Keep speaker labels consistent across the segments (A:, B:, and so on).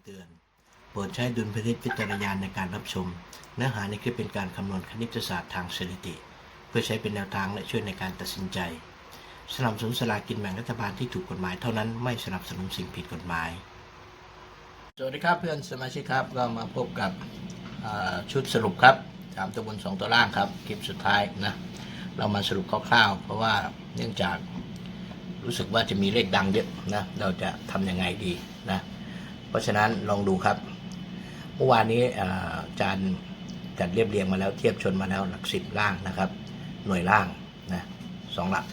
A: ำเตือน โปรดใช้ดุลพินิจวิจารณาในการรับชม เนื้อหาในคลิปเป็นการคำนวณคณิตศาสตร์ทางสถิติ เพื่อใช้เป็นแนวทางและช่วยในการตัดสินใจ สนับสนุนสลากินแบ่งรัฐบาลที่ถูกกฎหมายเท่านั้นไม่สนับสนุนสิ่งผิดกฎหมาย สวัสดีครับเพื่อนสมาชิกครับก็มาพบกับชุดสรุปครับสามตัวบนสองตัวล่างครับคลิปสุดท้ายนะเรามาสรุปคร่าวๆเพราะว่าเนื่องจากรู้สึกว่าจะมีเลขดังเยอะนะ เราจะทำยังไงดีนะ เพราะฉะนั้นลองดูครับ เมื่อวานนี้อาจารย์จัดเรียบเรียงมาแล้วเทียบชนมาแล้วหลักสิบล่างนะครับ หน่วยล่างนะสองหลัก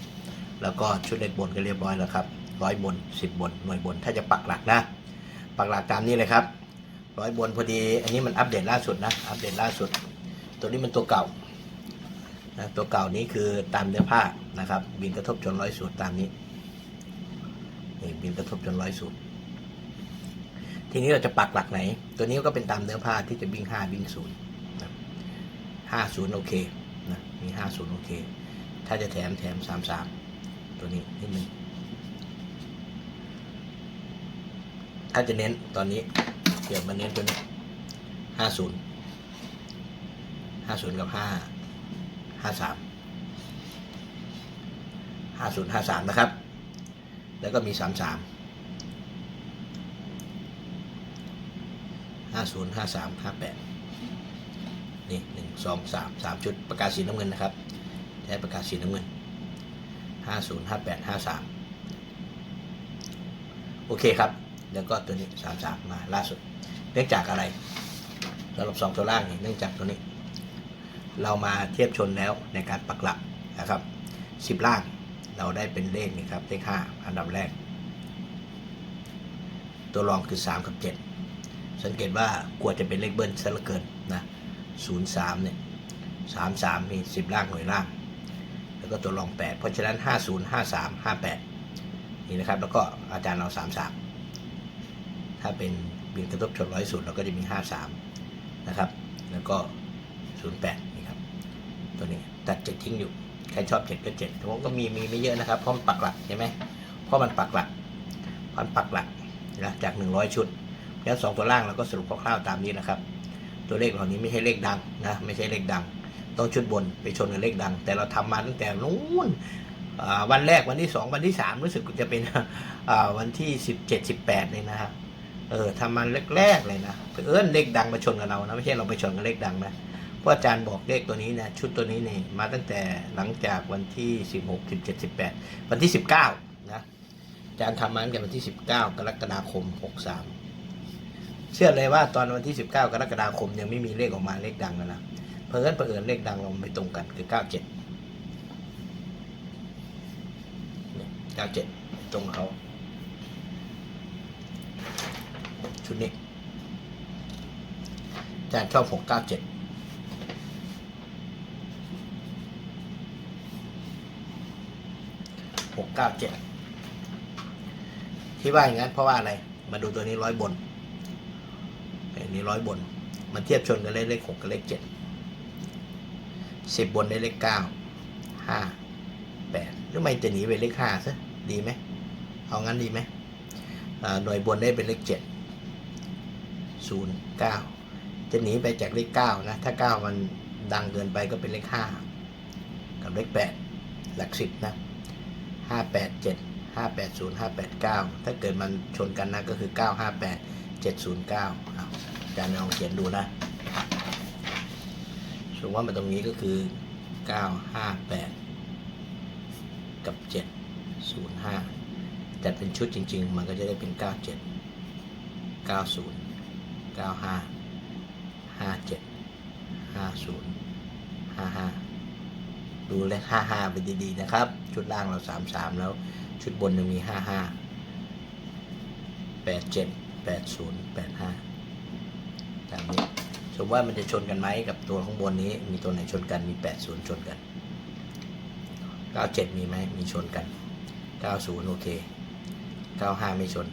A: แล้วก็ชุดเลขบนก็เรียบร้อยแล้วครับร้อยบนสิบบนหน่วยบนถ้าจะปักหลักนะปักหลักตามนี้เลยครับร้อยบนพอดี อันนี้มันอัปเดตล่าสุดนะอัปเดตล่าสุด ตัวนี้มันตัวเก่านะตัวเก่านี้คือตามเนื้อผ้านะครับ บินกระทบจนร้อยสูตรตามนี้นี่บินกระทบจนร้อยสูตร ทีนี้เราจะปักหลักไหน ตัวนี้ก็เป็นตามเนื้อผ้าที่จะบิงห้าบิงศูนย์ห้าศูนย์โอเคนะมีห้าศูนย์โอเค ถ้าจะแถมแถมสามสามตัวนี้นิดนึงถ้าจะเน้นตอนนี้เดี๋ยวมาเน้นตัวนี้ห้าศูนย์ห้าศูนย์กับห้าห้าสามห้าศูนย์ห้าสามนะครับ แล้วก็มีสามสาม ห้าศูนย์ห้าสามห้าแปดนี่หนึ่งสองสามสามชุดประกาศสีน้ำเงินนะครับใช้ประกาศสีน้ำเงินห้าศูนย์ห้าแปดห้าสามโอเคครับ แล้วก็ตัวนี้สามสามมาล่าสุด เนื่องจากอะไรสำหรับสองตัวล่างนี่เนื่องจากตัวนี้ เรามาเทียบชนแล้วในการปักหลักนะครับสิบล่างเราได้เป็นเลขนี่ครับเลขห้าอันดับแรก ตัวรองคือสามกับเจ็ด สังเกตว่ากลัวจะเป็นเลขเบิ้ลซะเหลือเกินนะศูนย์สามเนี่ยสามสามมีสิบล่างหน่วยล่าง แล้วก็ตัวรองแปดเพราะฉะนั้นห้าศูนย์ห้าสามห้าแปดนี่นะครับ แล้วก็อาจารย์เราสามสามถ้าเป็นบินกระทบชนร้อยสุดเราก็จะมี53นะครับ แล้วก็08นี่ครับ ตัวนี้ตัด7ทิ้งอยู่ ใครชอบ7ก็7แต่ผมก็มีมีไม่เยอะนะครับ เพราะมันปักหลักใช่ไหมเพราะมันปักหลักมันปักหลักนะจาก100ชุด แล้วสองตัวล่างเราก็สรุปคร่าวๆตามนี้นะครับ ตัวเลขเหล่านี้ไม่ใช่เลขดังนะไม่ใช่เลขดัง ต้องชุดบนไปชนกับเลขดัง แต่เราทำมาตั้งแต่นู้นวันแรกวันที่2วันที่3รู้สึกจะเป็นวันที่17 18เลยนะครับเออทำมันแรกๆเลยนะเออเลขดังมาชนกับเรานะไม่ใช่เราไปชนกับเลขดังนะเพราะอาจารย์บอกเลขตัวนี้นะชุดตัวนี้นี่มาตั้งแต่หลังจากวันที่16 17 18วันที่19นะอาจารย์ทำมาตั้งแต่วันที่19กรกฎาคม63 เชื่อเลยว่าตอนวันที่ 19 กรกฎาคมยังไม่มีเลขออกมาเลขดังนะนะเพอเอิญเผอิญเลขดังเราไปตรงกันคือ 97เนี่ย97 ตรงเขา ชุดนี้จารย์ชอบหกเก้าเจ็ดหกเก้าเจ็ดที่ว่าอย่างนั้นเพราะว่าอะไร มาดูตัวนี้ร้อยบน อันนี้ร้อยบน มันเทียบชนกันเลขเลขหกกับเลขเจ็ดสิบบนได้เลขเก้าห้าแปดหรือไม่จะหนีไปเลขห้าซะดีไหมเอางั้นดีไหมหน่วยบนได้เป็นเลขเจ็ดศูนย์เก้าจะหนีไปจากเลขเก้านะ ถ้าเก้ามันดังเกินไปก็เป็นเลขห้ากับเลขแปดหลักสิบนะห้าแปดเจ็ดห้าแปดศูนย์ห้าแปดเก้าถ้าเกิดมันชนกันนะก็คือเก้าห้าแปดเจ็ดศูนย์เก้า จารย์ลองเขียนดูนะสมมติว่ามาตรงนี้ก็คือ 958 กับ 705 แต่เป็นชุดจริง ๆ มันก็จะได้เป็น 97 90 95 57 50 55 ดูเลข55 ไปดีๆ นะครับ ชุดล่างเรา 33 แล้ว ชุดบนยังมี 55 87 80 85 ตามนี้สมมติว่ามันจะชนกันไหมกับตัวข้างบนนี้ มีตัวไหนชนกันมีแปดศูนย์ชนกันเก้าเจ็ดมีไหมมีชนกันเก้าศูนย์โอเคเก้าห้าไม่ชน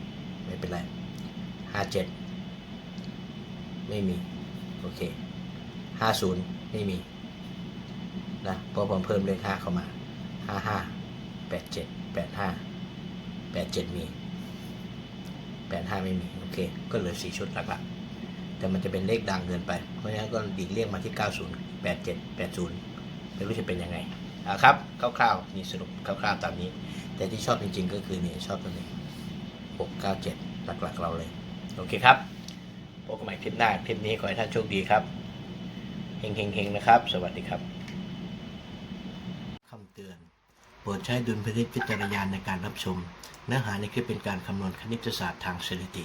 A: ไม่เป็นไรห้าเจ็ดไม่มี โอเคห้าศูนย์ไม่มีนะเพราะผมเพิ่มเลขห้าเข้ามาห้าห้าแปดเจ็ดแปดห้าแปดเจ็ดมีแปดห้าไม่มี โอเค ก็เหลือสี่ชุดหลักๆ แต่มันจะเป็นเลขดังเกินไป เพราะฉะนั้นก็ดีกเลี่ยงมาที่ 90 87 80 ไม่รู้จะเป็นยังไงอะครับ คร่าวๆ นี่สรุปคร่าวๆ ตามนี้ แต่ที่ชอบจริงๆ ก็คือนี่ชอบตัวนี้ 697 หลักๆ เราเลย โอเคครับ พบกันใหม่คลิปหน้า คลิปนี้ขอให้ท่านโชคดีครับ เฮงๆ ๆ นะครับ สวัสดีครับคำเตือน โปรดใช้ดุลพินิจพิจารณญาณในการรับชม เนื้อหาในคลิปเป็นการคำนวณคณิตศาสตร์ทางสถิติ